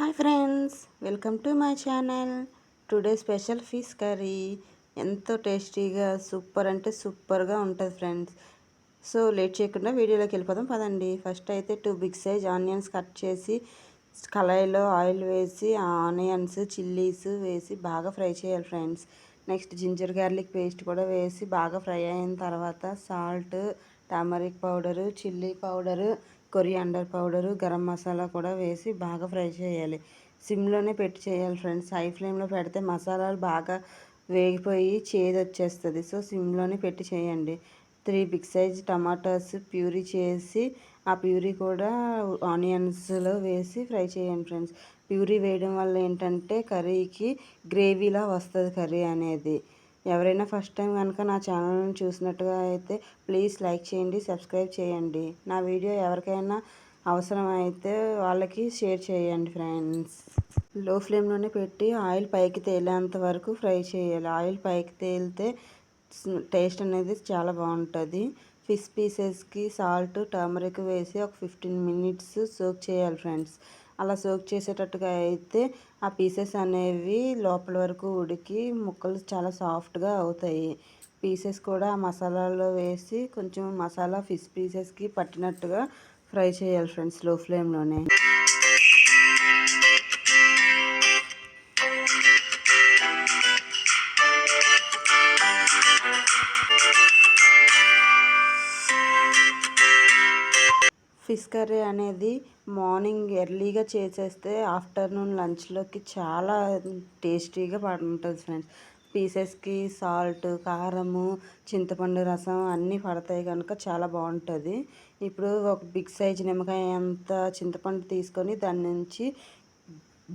Hi friends welcome to my channel. Today special fish curry. ఎంతో టేస్టీగా super అంటే సూపర్గా ఉంటుంది ఫ్రెండ్స్. సో లేట్ చేయకుండా వీడియోలోకి వెళ్ళిపోదాం పదండి. ఫస్ట్ అయితే two big size onions cut చేసి కళాయిలో ఆయిల్ వేసి ఆనియన్స్ చిల్లీస్ వేసి బాగా ఫ్రై చేయాలి friends. Next ginger garlic paste కూడా వేసి బాగా ఫ్రై అయిన తర్వాత salt turmeric powder chilli powder coriander powder garam masala కూడా వేసి బాగా ఫ్రై చేయాలి. సిమ్లోనే పెట్టి చేయాలి ఫ్రెండ్స్. హై ఫ్లేమ్లో పెడితే మసాలాలు బాగా వేగిపోయి చేదు వచ్చేస్తుంది సో సిమ్లోనే పెట్టి చేయండి. Three big size tomatoes puree చేసి ఆ ప్యూరీ కూడా ఆనియన్స్లో వేసి ఫ్రై చేయండి ఫ్రెండ్స్. ప్యూరీ వేయడం వల్ల ఏంటంటే కర్రీకి గ్రేవీలా వస్తుంది కర్రీ అనేది. ఎవరైనా ఫస్ట్ టైం కనుక నా ఛానల్ని చూసినట్టుగా అయితే ప్లీజ్ లైక్ చేయండి సబ్స్క్రైబ్ చేయండి. నా వీడియో ఎవరికైనా అవసరం అయితే వాళ్ళకి షేర్ చేయండి ఫ్రెండ్స్. లో ఫ్లేమ్లోనే పెట్టి ఆయిల్ పైకి తేలేంత వరకు ఫ్రై చేయాలి. ఆయిల్ పైకి తేలితే టేస్ట్ అనేది చాలా బాగుంటుంది. ఫిష్ పీసెస్కి సాల్ట్ టర్మరిక్ వేసి ఒక ఫిఫ్టీన్ మినిట్స్ సోక్ చేయాలి ఫ్రెండ్స్. అలా సోక్ చేసేటట్టుగా అయితే ఆ పీసెస్ అనేవి లోపల వరకు ఉడికి ముక్కలు చాలా సాఫ్ట్గా అవుతాయి. పీసెస్ కూడా ఆ మసాలాలో వేసి కొంచెం మసాలా ఫిష్ పీసెస్కి పట్టినట్టుగా ఫ్రై చేయాలి ఫ్రెండ్స్లో ఫ్లేమ్లోనే. ఫిష్ కర్రీ అనేది మార్నింగ్ ఎర్లీగా చేసేస్తే ఆఫ్టర్నూన్ లంచ్లోకి చాలా టేస్టీగా ఉంటుంది ఫ్రెండ్స్. పీసెస్కి సాల్ట్ కారము చింతపండు రసం అన్నీ పడతాయి కనుక చాలా బాగుంటుంది ఇప్పుడు ఒక బిగ్ సైజ్ నిమ్మకాయ అంత చింతపండు తీసుకొని దాని నుంచి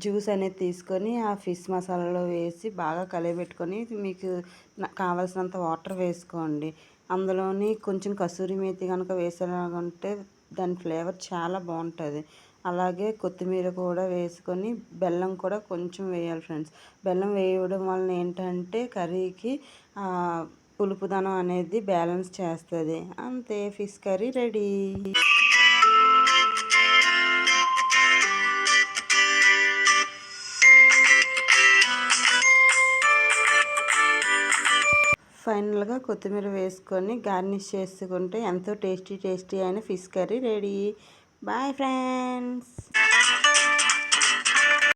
జ్యూస్ అనేది తీసుకొని ఆ ఫిష్ మసాలాలో వేసి బాగా కలిపెట్టుకొని మీకు కావాల్సినంత వాటర్ వేసుకోండి. అందులోని కొంచెం కసూరి మేతి కనుక వేసేలాగుంటే దాని ఫ్లేవర్ చాలా బాగుంటుంది. అలాగే కొత్తిమీర కూడా వేసుకొని బెల్లం కూడా కొంచెం వేయాలి ఫ్రెండ్స్. బెల్లం వేయడం వలన ఏంటంటే కర్రీకి పులుపుదనం అనేది బ్యాలెన్స్ చేస్తుంది. అంతే ఫిష్ కర్రీ రెడీ. ఫైనల్గా కొత్తిమీర వేసుకొని గార్నిష్ చేసుకుంటే ఎంతో టేస్టీ టేస్టీ అయిన fish curry ready. Bye friends.